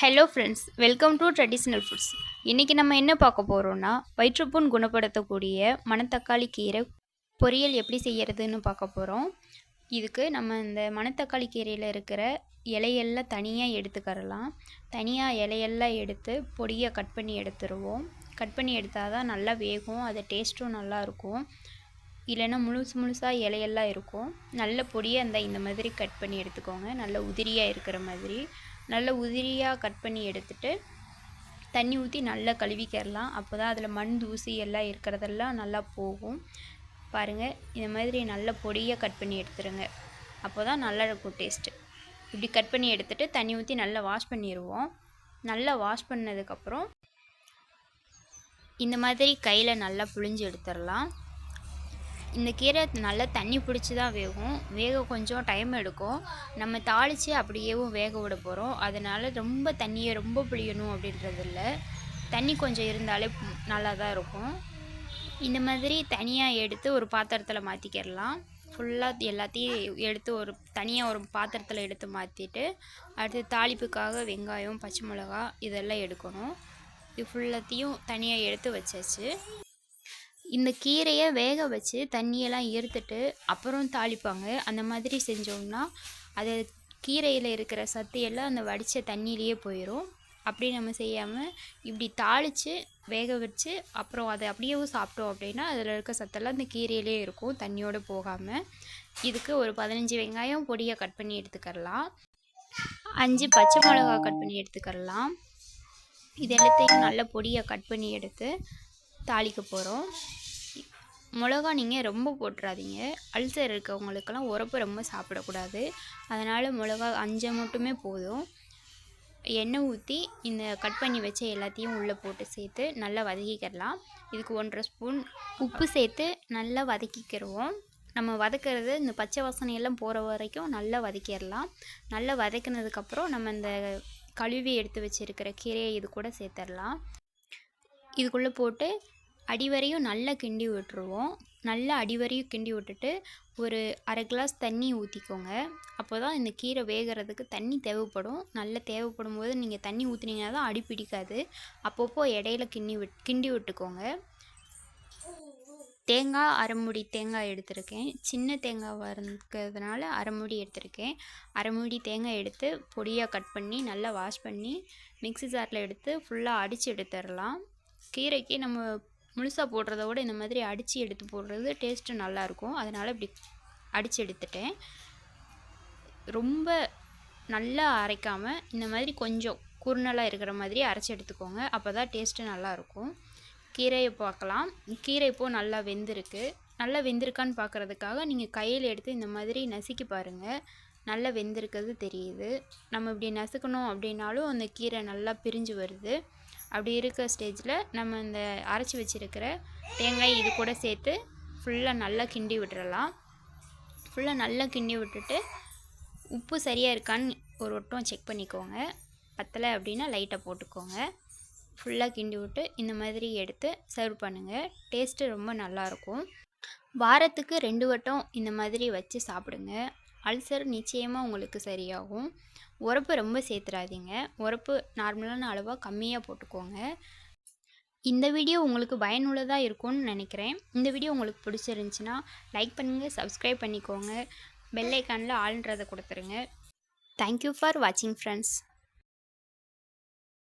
Hello friends welcome to traditional foods இன்றைக்கி நம்ம என்ன பார்க்க போகிறோன்னா வயிற்றுப்புண் குணப்படுத்தக்கூடிய மணத்தக்காளி கீரை பொரியல் எப்படி செய்கிறதுன்னு பார்க்க போகிறோம் இதுக்கு நம்ம இந்த மணத்தக்காளி கீரையில் இருக்கிற இலையெல்லாம் தனியாக எடுத்துக்கரலாம். தனியாக இலையெல்லாம் எடுத்து பொடியை கட் பண்ணி எடுத்துருவோம். கட் பண்ணி எடுத்தால் தான் நல்லா வேகும் அது டேஸ்ட்டும் நல்லா இருக்கும். இல்லைன்னா முழுசு முழுசாக இலையெல்லாம் இருக்கும். நல்ல பொடியாக இருந்தால் இந்த மாதிரி கட் பண்ணி எடுத்துக்கோங்க. நல்ல உதிரியாக இருக்கிற மாதிரி. நல்ல உதிரியாக கட் பண்ணி எடுத்துட்டு தண்ணி ஊற்றி நல்லா கழுவிக்கிறலாம். அப்போ தான் அதில் மண் தூசி எல்லாம் இருக்கிறதெல்லாம் நல்லா போகும். பாருங்கள் இந்த மாதிரி நல்ல பொடியாக கட் பண்ணி எடுத்துருங்க. அப்போ தான் நல்லா இருக்கும் டேஸ்ட்டு இப்படி கட் பண்ணி எடுத்துட்டு தண்ணி ஊற்றி நல்லா வாஷ் பண்ணிடுவோம் நல்லா வாஷ் பண்ணதுக்கப்புறம் இந்த மாதிரி கையில் நல்லா புழிஞ்சு எடுத்துடலாம் இந்த கீரை நல்லா தண்ணி பிடிச்சி தான் வேகும். வேக கொஞ்சம் டைம் எடுக்கும். நம்ம தாளித்து அப்படியேவும் வேக விட போகிறோம் அதனால் ரொம்ப தண்ணியை ரொம்ப பிழியணும் அப்படின்றது இல்லை தண்ணி கொஞ்சம் இருந்தாலே நல்லா தான் இருக்கும். இந்த மாதிரி தனியாக எடுத்து ஒரு பாத்திரத்தில் மாற்றிக்கிடலாம் ஃபுல்லாக எல்லாத்தையும் எடுத்து ஒரு தனியாக ஒரு பாத்திரத்தில் எடுத்து மாற்றிட்டு அடுத்து தாளிப்புக்காக வெங்காயம் பச்சை மிளகா இதெல்லாம் எடுக்கணும். இது ஃபுல்லாத்தையும் தனியாக எடுத்து வச்சாச்சு. இந்த கீரையை வேக வச்சு தண்ணியெல்லாம் ஈர்த்துட்டு அப்புறம் தாளிப்பாங்க. அந்த மாதிரி செஞ்சோம்னா அது கீரையில் இருக்கிற சத்து எல்லாம் அந்த வடித்த தண்ணியிலேயே போயிடும் அப்படி நம்ம செய்யாமல் இப்படி தாளித்து வேக வச்சு அப்புறம் அதை அப்படியேவும் சாப்பிட்டோம் அப்படின்னா அதில் இருக்க சத்தெல்லாம் அந்த கீரையிலே இருக்கும் தண்ணியோடு போகாமல் இதுக்கு ஒரு பதினஞ்சு வெங்காயம் பொடியை கட் பண்ணி எடுத்துக்கரலாம் அஞ்சு பச்சை மிளகா கட் பண்ணி எடுத்துக்கரலாம் இது எல்லாத்தையும் நல்ல பொடியை கட் பண்ணி எடுத்து தாளிக்க போகிறோம் மிளகா நீங்கள் ரொம்ப போட்டுறாதீங்க. அல்சர் இருக்கவங்களுக்கெல்லாம் உரப்பு ரொம்ப சாப்பிடக்கூடாது. அதனால் மிளகா அஞ்சை மட்டுமே போதும். எண்ணெய் ஊற்றி இந்த கட் பண்ணி வச்ச எல்லாத்தையும் உள்ளே போட்டு சேர்த்து நல்லா வதக்கிக்கிடலாம் இதுக்கு ஒன்றரை ஸ்பூன் உப்பு சேர்த்து நல்லா வதக்கிக்கிடுவோம் நம்ம வதக்கிறது இந்த பச்சை வசனையெல்லாம் போகிற வரைக்கும் நல்லா வதக்கிடலாம். நல்லா வதக்கினதுக்கப்புறம் நம்ம இந்த கழுவி எடுத்து வச்சுருக்கிற கீரையை இது கூட சேர்த்துடலாம். இதுக்குள்ளே போட்டு அடிவரையும் நல்லா கிண்டி விட்டுருவோம். நல்லா அடிவரையும் கிண்டி விட்டுட்டு ஒரு அரை கிளாஸ் தண்ணி ஊற்றிக்கோங்க அப்போ தான் இந்த கீரை வேகிறதுக்கு தண்ணி தேவைப்படும். நல்லா தேவைப்படும் போது நீங்கள் தண்ணி ஊற்றுனீங்கன்னா தான் அடி பிடிக்காது. அப்பப்போ இடையில கிண்டி விட் கிண்டி விட்டுக்கோங்க. தேங்காய் அரைமுடி தேங்காய் எடுத்திருக்கேன். சின்ன தேங்காய் இருக்கிறதுனால அரைமுடி எடுத்திருக்கேன். அரைமுடி தேங்காய் எடுத்து பொடியாக கட் பண்ணி நல்லா வாஷ் பண்ணி மிக்ஸி ஜாரில் எடுத்து ஃபுல்லாக அடித்து எடுத்துடலாம். கீரைக்கு நம்ம முழுசாக போடுறத விட இந்த மாதிரி அடித்து எடுத்து போடுறது டேஸ்ட்டு நல்லாயிருக்கும். அதனால் இப்படி அடித்து எடுத்துட்டேன். ரொம்ப நல்லா அரைக்காமல் இந்த மாதிரி கொஞ்சம் குறுநலாக இருக்கிற மாதிரி அரைச்சி எடுத்துக்கோங்க. அப்போ தான் டேஸ்ட்டு நல்லாயிருக்கும். கீரையை பார்க்கலாம். கீரை இப்போது நல்லா வெந்திருக்கு. நல்லா வெந்திருக்கான்னு பார்க்குறதுக்காக நீங்கள் கையில் எடுத்து இந்த மாதிரி நசுக்கி பாருங்கள் நல்லா வெந்திருக்கிறது தெரியுது. நம்ம இப்படி நசுக்கணும் அப்படின்னாலும் அந்த கீரை நல்லா பிரிஞ்சு வருது. அப்படி இருக்கிற ஸ்டேஜில் நம்ம இந்த அரைச்சி வச்சுருக்கிற தேங்காய் இது கூட சேர்த்து ஃபுல்லாக நல்லா கிண்டி விட்டுறலாம். ஃபுல்லாக நல்லா கிண்டி விட்டுட்டு உப்பு சரியாக இருக்கான்னு ஒரு வட்டம் செக் பண்ணிக்கோங்க. பத்தலை அப்படின்னா லைட்டாக போட்டுக்கோங்க. ஃபுல்லாக கிண்டி விட்டு இந்த மாதிரி எடுத்து சர்வ் பண்ணுங்கள் டேஸ்ட்டு ரொம்ப நல்லாயிருக்கும் வாரத்துக்கு ரெண்டு வட்டம் இந்த மாதிரி வச்சு சாப்பிடுங்க. அல்சர் நிச்சயமாக உங்களுக்கு சரியாகும். உரப்பு ரொம்ப சேர்த்துறாதீங்க. உரப்பு நார்மலான அளவாக கம்மியாக போட்டுக்கோங்க. இந்த வீடியோ உங்களுக்கு பயனுள்ளதாக இருக்கும்னு நினைக்கிறேன். இந்த வீடியோ உங்களுக்கு பிடிச்சிருந்துச்சின்னா லைக் பண்ணுங்கள் சப்ஸ்கிரைப் பண்ணிக்கோங்க. பெல்லைக்கானில் ஆள்ன்றதை கொடுத்துருங்க. தேங்க்யூ ஃபார் வாட்சிங் ஃப்ரெண்ட்ஸ்